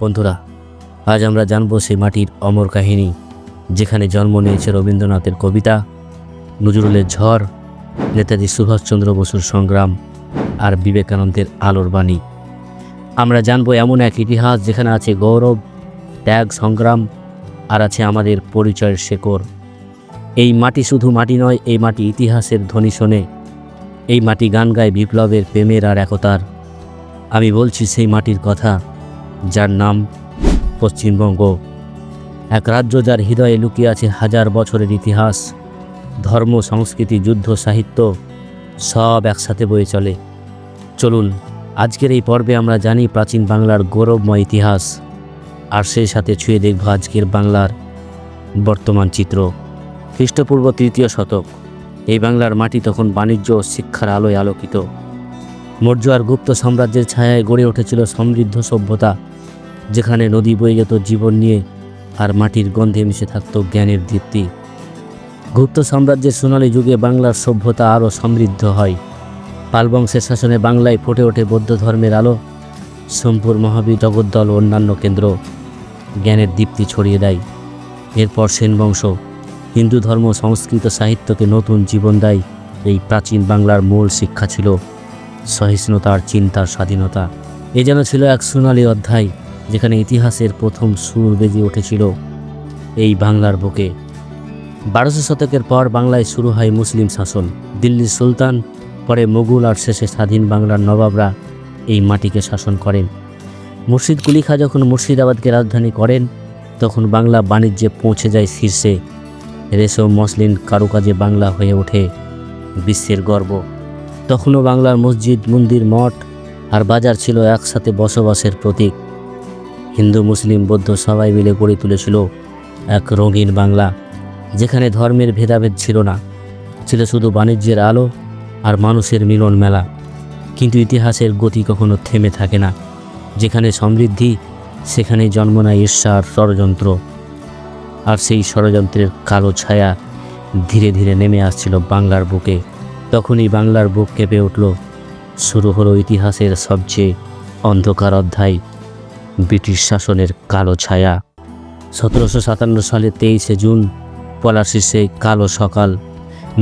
বন্ধুরা, আজ আমরা জানব সেই মাটির অমর কাহিনী, যেখানে জন্ম নিয়েছে রবীন্দ্রনাথের কবিতা, নজরুলের ঝড়, নেতাজি সুভাষচন্দ্র বসুর সংগ্রাম আর বিবেকানন্দের আলোর বাণী। আমরা জানব এমন এক ইতিহাস যেখানে আছে গৌরব, ত্যাগ, সংগ্রাম আর আছে আমাদের পরিচয়ের শেকড়। এই মাটি শুধু মাটি নয়, এই মাটি ইতিহাসের ধ্বনি শোনে। এই মাটি গান গায় বিপ্লবের প্রেমের আর একতার। আমি বলছি সেই মাটির কথা। যার নাম পশ্চিমবঙ্গ। এক রাজ্য যার হৃদয়ে লুকিয়ে আছে হাজার বছরের ইতিহাস, ধর্ম, সংস্কৃতি, যুদ্ধ, সাহিত্য, সব একসাথে বয়ে চলে। চলুন, আজকের এই পর্বে আমরা জানি প্রাচীন বাংলার গৌরবময় ইতিহাস, আর সেই সাথে ছুঁয়ে দেখব আজকের বাংলার বর্তমান চিত্র। খ্রিস্টপূর্ব তৃতীয় শতক, এই বাংলার মাটি তখন বাণিজ্য ও শিক্ষার আলোয় আলোকিত। মৌর্য আর গুপ্ত সাম্রাজ্যের ছায়ায় গড়ে উঠেছিল সমৃদ্ধ সভ্যতা যেখানে নদী বয়ে যেত জীবন নিয়ে আর মাটির গন্ধে মিশে থাকত জ্ঞানের দীপ্তি। গুপ্ত সাম্রাজ্যের সোনালী যুগে বাংলার সভ্যতা আরও সমৃদ্ধ হয়। পাল বংশের শাসনে বাংলায় ফুটে ওঠে বৌদ্ধ ধর্মের আলো, সোমপুর মহাবীর জগদ্দল ও অন্যান্য কেন্দ্র। জ্ঞানের দীপ্তি ছড়িয়ে দেয়। এরপর সেন বংশ, হিন্দু ধর্ম সংস্কৃত সাহিত্যকে নতুন জীবন দেয়। এই প্রাচীন বাংলার মূল শিক্ষা ছিল সহিষ্ণুতার চিন্তার স্বাধীনতা। এ যেন ছিল এক সোনালী অধ্যায়। যেখানে ইতিহাসের প্রথম সুর বেজে উঠেছিল এই বাংলার বুকে। বারোশো শতকের পর বাংলায় শুরু হয় মুসলিম শাসন। দিল্লির সুলতান, পরে মুঘল আর শেষে স্বাধীন বাংলার নবাবরা এই মাটিকে শাসন করেন। মুর্শিদ কুলি খা যখন মুর্শিদাবাদকে রাজধানী করেন, তখন বাংলা বাণিজ্যে পৌঁছে যায় শীর্ষে। রেশম, মসলিন কারুকাজে বাংলা হয়ে ওঠে বিশ্বের গর্ব। তখনও বাংলার মসজিদ, মন্দির, মঠ আর বাজার ছিল একসাথে বসবাসের প্রতীক। হিন্দু, মুসলিম, বৌদ্ধ সবাই মিলে গড়ে তুলেছিল এক রঙিন বাংলা, যেখানে ধর্মের ভেদাভেদ ছিল না। ছিল শুধু বাণিজ্যের আলো আর মানুষের মিলন মেলা। কিন্তু ইতিহাসের গতি কখনো থেমে থাকে না। যেখানে সমৃদ্ধি, সেখানে জন্ম নেয় ঈর্ষা আর ষড়যন্ত্র। আর সেই ষড়যন্ত্রের কালো ছায়া ধীরে ধীরে নেমে আসছিল বাংলার বুকে। তখনই বাংলার বুক কেঁপে উঠল। শুরু হলো ইতিহাসের সবচেয়ে অন্ধকার অধ্যায়। ব্রিটিশ শাসনের কালো ছায়া। সতেরোশো সাতান্ন সালে তেইশে জুন পলাশির সেই কালো সকাল,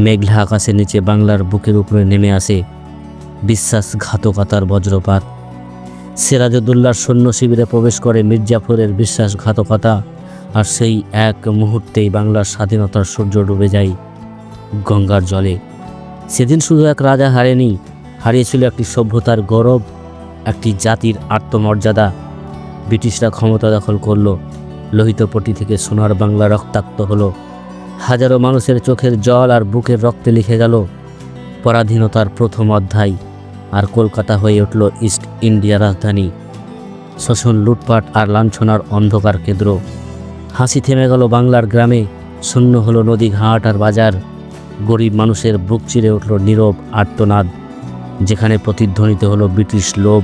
মেঘলা আকাশের নিচে বাংলার বুকের উপরে নেমে আসে বিশ্বাসঘাতকতার বজ্রপাত। সিরাজউদ্দৌলার সৈন্য শিবিরে প্রবেশ করে মির্জাফরের বিশ্বাসঘাতকতা, আর সেই এক মুহূর্তেই বাংলার স্বাধীনতার সূর্য ডুবে যায় গঙ্গার জলে। সেদিন শুধু এক রাজা হারেনি, হারিয়েছিল একটি সভ্যতার গৌরব, একটি জাতির আত্মমর্যাদা। ব্রিটিশরা ক্ষমতা দখল করল। লোহিতপট্টি থেকে সোনার বাংলা রক্তাক্ত হলো। হাজারো মানুষের চোখের জল আর বুকের রক্তে লিখে গেল, পরাধীনতার প্রথম অধ্যায়, আর কলকাতা হয়ে উঠল ইস্ট ইন্ডিয়া রাজধানী। শোষণ, লুটপাট আর লাঞ্ছনার অন্ধকার কেন্দ্র। হাসি থেমে গেল বাংলার গ্রামে, শূন্য হলো নদী ঘাট আর বাজার। গরিব মানুষের বুক চিরে উঠল নীরব আর্তনাদ, যেখানে প্রতিধ্বনিত হলো ব্রিটিশ লোভ।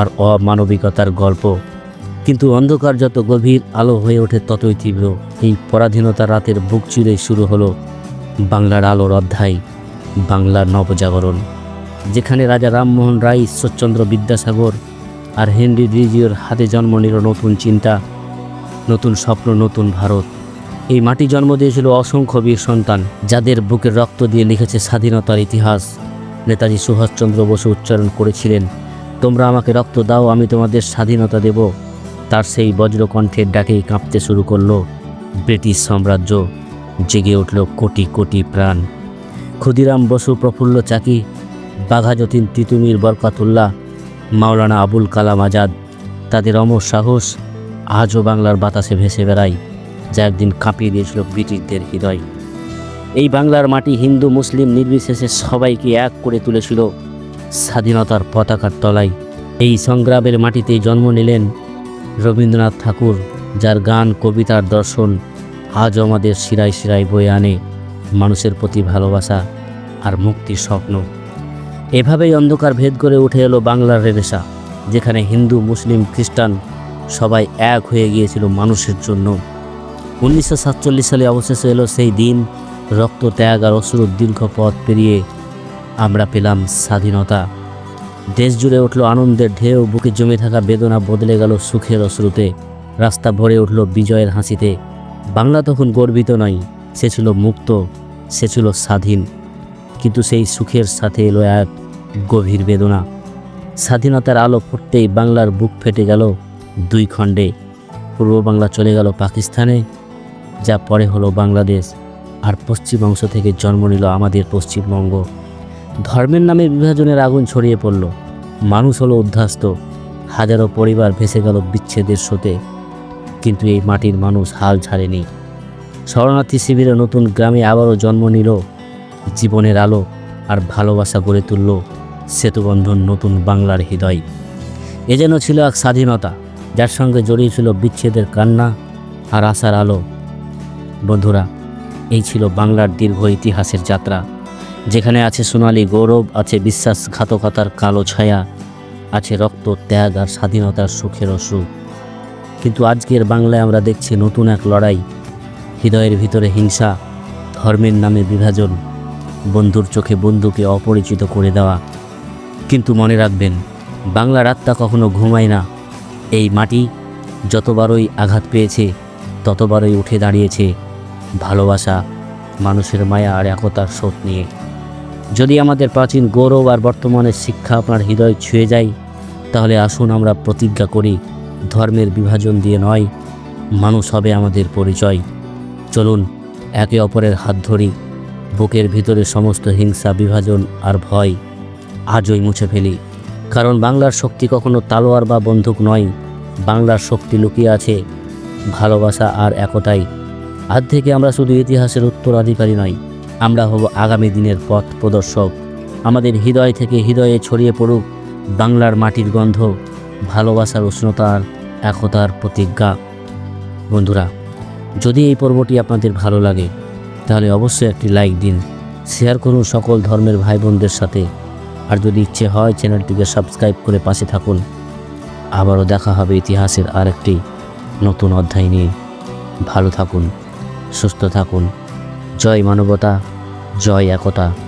আর অমানবিকতার গল্প। কিন্তু অন্ধকার যত গভীর আলো হয়ে ওঠে ততই তীব্র। এই পরাধীনতা রাতের বুক চিরে শুরু হলো বাংলার আলোর অধ্যায় বাংলার নবজাগরণ, যেখানে রাজা রামমোহন রায়, ঈশ্বরচন্দ্র বিদ্যাসাগর আর হেনরি রিজিওর হাতে জন্ম নিল নতুন চিন্তা, নতুন স্বপ্ন, নতুন ভারত। এই মাটি জন্ম দিয়েছিল অসংখ্য বীর সন্তান, যাদের বুকের রক্ত দিয়ে লিখেছে স্বাধীনতার ইতিহাস। নেতাজি সুভাষচন্দ্র বসু উচ্চারণ করেছিলেন তোমরা আমাকে রক্ত দাও, আমি তোমাদের স্বাধীনতা দেব। তার সেই বজ্রকণ্ঠের ডাকেই কাঁপতে শুরু করল ব্রিটিশ সাম্রাজ্য, জেগে উঠল কোটি কোটি প্রাণ। ক্ষুদিরাম বসু, প্রফুল্ল চাকি, বাঘা যতীন তিতুমির বরকাতুল্লাহ, মাওলানা আবুল কালাম আজাদ, তাদের অমর সাহস আজও বাংলার বাতাসে ভেসে বেড়ায়, যা একদিন কাঁপিয়ে দিয়েছিল ব্রিটিশদের হৃদয়। এই বাংলার মাটি হিন্দু, মুসলিম নির্বিশেষে সবাইকে এক করে তুলেছিল স্বাধীনতার পতাকার তলায় এই সংগ্রামের মাটিতেই জন্ম নিলেন রবীন্দ্রনাথ ঠাকুর, যার গান, কবিতার দর্শন আজ আমাদের শিরায় শিরায় বয়ে আনে মানুষের প্রতি ভালোবাসা আর মুক্তির স্বপ্ন। এভাবেই অন্ধকার ভেদ করে উঠে এলো বাংলার রেনেসা, যেখানে হিন্দু, মুসলিম, খ্রিস্টান সবাই এক হয়ে গিয়েছিল মানুষের জন্য। উনিশশো সাতচল্লিশ সালে অবশেষে এলো সেই দিন রক্ত ত্যাগ আর অসুর দীর্ঘ পথ পেরিয়ে আমরা পেলাম স্বাধীনতা। দেশ জুড়ে উঠল আনন্দের ঢেউ, বুকে জমে থাকা বেদনা বদলে গেল সুখের অশ্রুতে। রাস্তা ভরে উঠল বিজয়ের হাসিতে। বাংলা তখন গর্বিত নয়, সে ছিল মুক্ত, সে ছিল স্বাধীন। কিন্তু সেই সুখের সাথে এলো এক গভীর বেদনা। স্বাধীনতার আলো ফুটতেই বাংলার বুক ফেটে গেল দুই খণ্ডে। পূর্ব বাংলা চলে গেল পাকিস্তানে, যা পরে হলো বাংলাদেশ। আর পশ্চিম অংশ থেকে জন্ম নিল আমাদের পশ্চিমবঙ্গ। ধর্মের নামে বিভাজনের আগুন ছড়িয়ে পড়ল। মানুষ হলো উদ্ধাস্ত। হাজারো পরিবার ভেসে গেল বিচ্ছেদের স্রোতে। কিন্তু এই মাটির মানুষ হাল ছাড়েনি। শরণার্থী শিবিরে নতুন গ্রামে আবারও জন্ম নিল। জীবনের আলো আর ভালোবাসা গড়ে তুলল সেতুবন্ধন নতুন বাংলার হৃদয়। এ যেন ছিল এক স্বাধীনতা, যার সঙ্গে জড়িয়ে ছিল বিচ্ছেদের কান্না আর আশার আলো। বন্ধুরা, এই ছিল বাংলার দীর্ঘ ইতিহাসের যাত্রা। যেখানে আছে সোনালি গৌরব, আছে বিশ্বাসঘাতকতার কালো ছায়া, আছে রক্ত, ত্যাগ আর স্বাধীনতার সুখের অসুখ। কিন্তু আজকের বাংলায় আমরা দেখছি নতুন এক লড়াই। হৃদয়ের ভিতরে হিংসা, ধর্মের নামে বিভাজন, বন্ধুর চোখে বন্ধুকে অপরিচিত করে দেওয়া। কিন্তু মনে রাখবেন, বাংলার আত্মা কখনো ঘুমায় না। এই মাটি যতবারই আঘাত পেয়েছে, ততবারই উঠে দাঁড়িয়েছে ভালোবাসা, মানুষের মায়া আর একতার স্রোত নিয়ে। যদি আমাদের প্রাচীন গৌরব আর বর্তমানের শিক্ষা আপনার হৃদয় ছুঁয়ে যায়, তাহলে আসুন আমরা প্রতিজ্ঞা করি, ধর্মের বিভাজন দিয়ে নয়, মানুষ হবে আমাদের পরিচয়। চলুন, একে অপরের হাত ধরি, বুকের ভিতরে সমস্ত হিংসা, বিভাজন আর ভয় আজই মুছে ফেলি। কারণ বাংলার শক্তি কখনো তালোয়ার বা বন্দুক নয়, বাংলার শক্তি লুকিয়ে আছে, ভালোবাসা আর একতাই। আজ থেকে আমরা শুধু ইতিহাসের উত্তরাধিকারী নই আমরা হব আগামী দিনের পথ প্রদর্শক। আমাদের হৃদয় থেকে হৃদয়ে ছড়িয়ে পড়ুক বাংলার মাটির গন্ধ, ভালোবাসার উষ্ণতার, একতার প্রতিজ্ঞা। বন্ধুরা, যদি এই পর্বটি আপনাদের ভালো লাগে, তাহলে অবশ্যই একটি লাইক দিন, শেয়ার করুন সকল ধর্মের ভাই বোনদের সাথে। আর যদি ইচ্ছে হয়, চ্যানেলটিকে সাবস্ক্রাইব করে পাশে থাকুন। আবারও দেখা হবে ইতিহাসের আরেকটি নতুন অধ্যায় নিয়ে। ভালো থাকুন, সুস্থ থাকুন। জয় মানবতা জয় একতা।